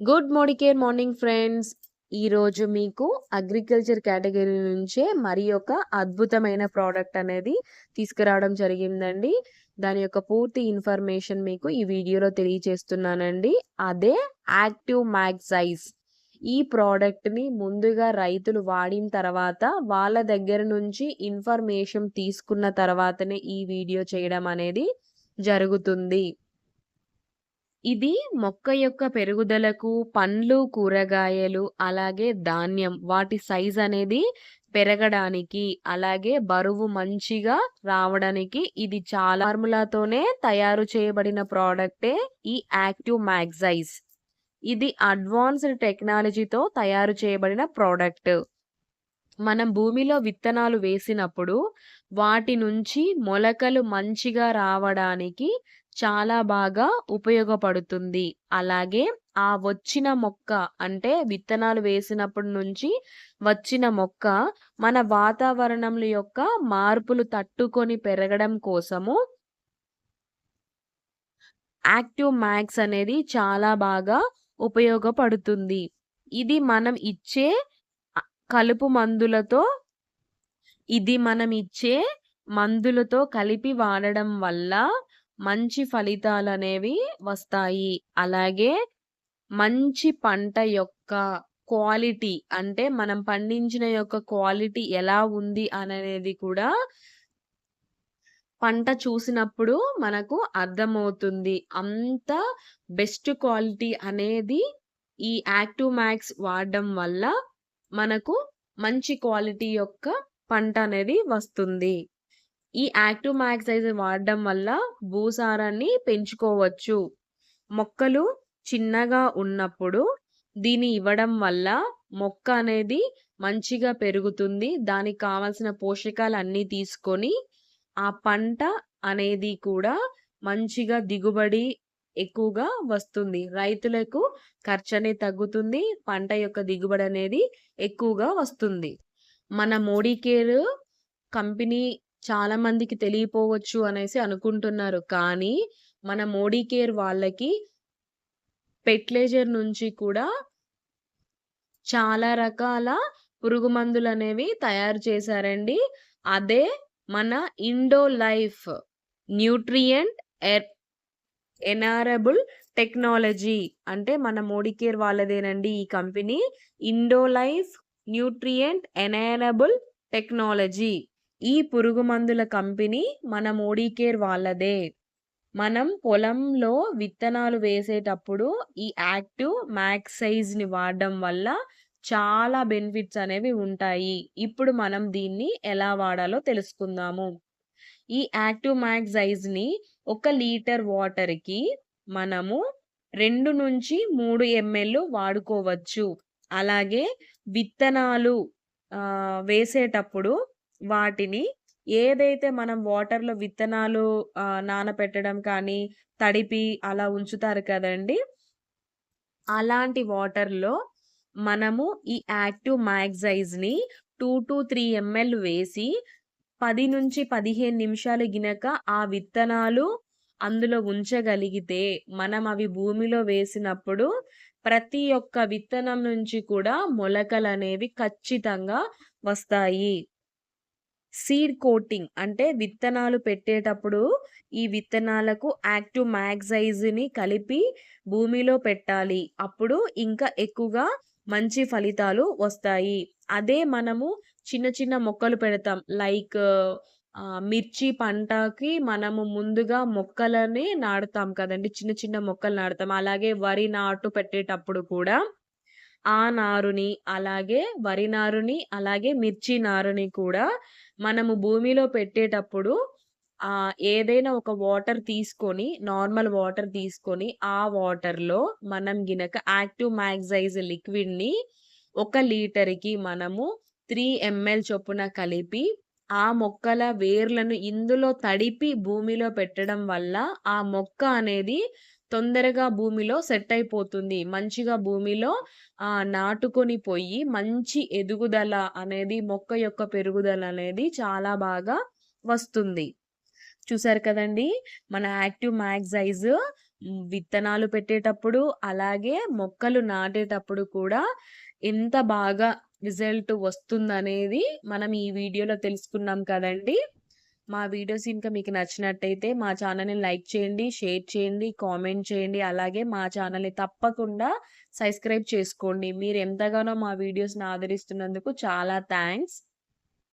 Good Modicare morning friends ఈరోజు మీకు agriculture category నుంచే మరి ఒక అద్భుతమైన ప్రోడక్ట్ అనేది తీసుకురావడం జరిగిందండి. దాని యొక్క పూర్తి ఇన్ఫర్మేషన్ మీకు ఈ వీడియోలో తెలియచేస్తున్నానండి. అదే యాక్టివ్ మ్యాగ్సైజ్ ఈ ప్రోడక్ట్ని ముందుగా రైతులు వాడిన తర్వాత వాళ్ళ దగ్గర నుంచి ఇన్ఫర్మేషన్ తీసుకున్న తర్వాతనే ఈ వీడియో చేయడం అనేది జరుగుతుంది. ఇది మొక్క యొక్క పెరుగుదలకు పండ్లు కూరగాయలు అలాగే ధాన్యం వాటి సైజ్ అనేది పెరగడానికి అలాగే బరువు మంచిగా రావడానికి ఇది చాలా ఫార్ములాతోనే తయారు చేయబడిన ప్రోడక్టే ఈ యాక్టివ్ మ్యాగ్జైజ్ ఇది అడ్వాన్స్డ్ టెక్నాలజీతో తయారు చేయబడిన ప్రోడక్ట్. మనం భూమిలో విత్తనాలు వేసినప్పుడు వాటి నుంచి మొలకలు మంచిగా రావడానికి చాలా బాగా ఉపయోగపడుతుంది. అలాగే ఆ వచ్చిన మొక్క అంటే విత్తనాలు వేసినప్పటి నుంచి వచ్చిన మొక్క మన వాతావరణంలో యొక్క మార్పులు తట్టుకొని పెరగడం కోసము యాక్టివ్ మ్యాక్స్ అనేది చాలా బాగా ఉపయోగపడుతుంది. ఇది మనం ఇచ్చే కలుపు మందులతో ఇది మనం ఇచ్చే మందులతో కలిపి వాడడం వల్ల మంచి ఫలితాలు అనేవి వస్తాయి. అలాగే మంచి పంట యొక్క క్వాలిటీ అంటే మనం పండించిన యొక్క క్వాలిటీ ఎలా ఉంది అనేది కూడా పంట చూసినప్పుడు మనకు అర్థమవుతుంది. అంత బెస్ట్ క్వాలిటీ అనేది ఈ యాక్టివ్ మ్యాక్స్ వాడడం వల్ల మనకు మంచి క్వాలిటీ యొక్క పంట అనేది వస్తుంది. ఈ యాక్టివ్ మ్యాక్సైజ్ వాడడం వల్ల భూసారాన్ని పెంచుకోవచ్చు. మొక్కలు చిన్నగా ఉన్నప్పుడు దీన్ని ఇవ్వడం వల్ల మొక్క అనేది మంచిగా పెరుగుతుంది. దానికి కావాల్సిన పోషకాలు అన్నీ తీసుకొని ఆ పంట అనేది కూడా మంచిగా దిగుబడి ఎక్కువగా వస్తుంది. రైతులకు ఖర్చు అనేది తగ్గుతుంది. పంట యొక్క దిగుబడి అనేది ఎక్కువగా వస్తుంది. మన మోడీ కేర్ కంపెనీ చాలా మందికి తెలియపోవచ్చు అనేసి అనుకుంటున్నారు. కానీ మన మోడీ కేర్ వాళ్ళకి పెట్లేజర్ నుంచి కూడా చాలా రకాల పురుగు మందులు అనేవి తయారు చేశారండి. అదే మన ఇండో లైఫ్ న్యూట్రియంట్ ఎనారబుల్ టెక్నాలజీ అంటే మన మోడీ కేర్ వాళ్ళదేనండి ఈ company. Indo life nutrient ఎనారబుల్ technology. ఈ పురుగు మందుల కంపెనీ మన మోడీ కేర్ వాళ్ళదే. మనం పొలంలో విత్తనాలు వేసేటప్పుడు ఈ యాక్టివ్ మ్యాక్సైజ్ని వాడడం వల్ల చాలా బెనిఫిట్స్ అనేవి ఉంటాయి. ఇప్పుడు మనం దీన్ని ఎలా వాడాలో తెలుసుకుందాము. ఈ యాక్టివ్ మ్యాగ్జైజ్ని ఒక లీటర్ వాటర్కి మనము రెండు నుంచి మూడు ఎంఎల్ వాడుకోవచ్చు. అలాగే విత్తనాలు వేసేటప్పుడు వాటిని ఏదైతే మనం వాటర్‌లో విత్తనాలు నానపెట్టడం కానీ, తడిపి అలా ఉంచుతారు కదండీ! అలాంటి వాటర్‌లో మనము ఈ యాక్టివ్ మ్యాగ్జైజ్‌ని త్రీ ఎంఎల్ వేసి పది నుంచి పదిహేను నిమిషాలు గినక ఆ విత్తనాలు అందులో ఉంచగలిగితే, మనం అవి భూమిలో వేసినప్పుడు ప్రతి ఒక్క విత్తనం నుంచి కూడా మొలకలు అనేవి ఖచ్చితంగా వస్తాయి. సీడ్ కోటింగ్ అంటే విత్తనాలు పెట్టేటప్పుడు ఈ విత్తనాలకు యాక్టివ్ మ్యాగ్జైజ్ని కలిపి భూమిలో పెట్టాలి. అప్పుడు ఇంకా ఎక్కువగా మంచి ఫలితాలు వస్తాయి. అదే మనము చిన్న చిన్న మొక్కలు పెడతాం. లైక్ మిర్చి పంటకి మనము ముందుగా మొక్కలని నాటుతాం కదండి. చిన్న చిన్న మొక్కలు నాటుతాం. అలాగే వరి నాటు పెట్టేటప్పుడు కూడా ఆ నారుని అలాగే వరి నారుని అలాగే మిర్చి నారుని కూడా మనము భూమిలో పెట్టేటప్పుడు ఏదైనా ఒక వాటర్ తీసుకొని నార్మల్ వాటర్ తీసుకొని ఆ వాటర్‌లో మనం గినక యాక్టివ్ మ్యాగ్జైజ్ లిక్విడ్‌ని ఒక లీటర్‌కి మనము త్రీ ఎంఎల్ చొప్పున కలిపి ఆ మొక్కల వేర్లను ఇందులో తడిపి భూమిలో పెట్టడం వల్ల ఆ మొక్క అనేది తొందరగా భూమిలో సెట్ అయిపోతుంది. మంచిగా భూమిలో నాటుకొని పోయి మంచి ఎదుగుదల అనేది మొక్క యొక్క పెరుగుదల అనేది చాలా బాగా వస్తుంది. చూసారు కదండీ! మన యాక్టివ్ మ్యాగ్జైజ్ విత్తనాలు పెట్టేటప్పుడు, అలాగే మొక్కలు నాటేటప్పుడు కూడా ఎంత బాగా రిజల్ట్ వస్తుందనేది మనం ఈ వీడియోలో తెలుసుకున్నాం కదండీ! మా వీడియోస్ ఇంకా మీకు నచ్చినట్టయితే మా ఛానల్‌ని లైక్ చేయండి, షేర్ చేయండి, కామెంట్ చేయండి. అలాగే మా ఛానల్‌ని తప్పకుండా సబ్స్క్రైబ్ చేసుకోండి. మీరు ఎంతగానో మా వీడియోస్‌ని ఆదరిస్తున్నందుకు చాలా థ్యాంక్స్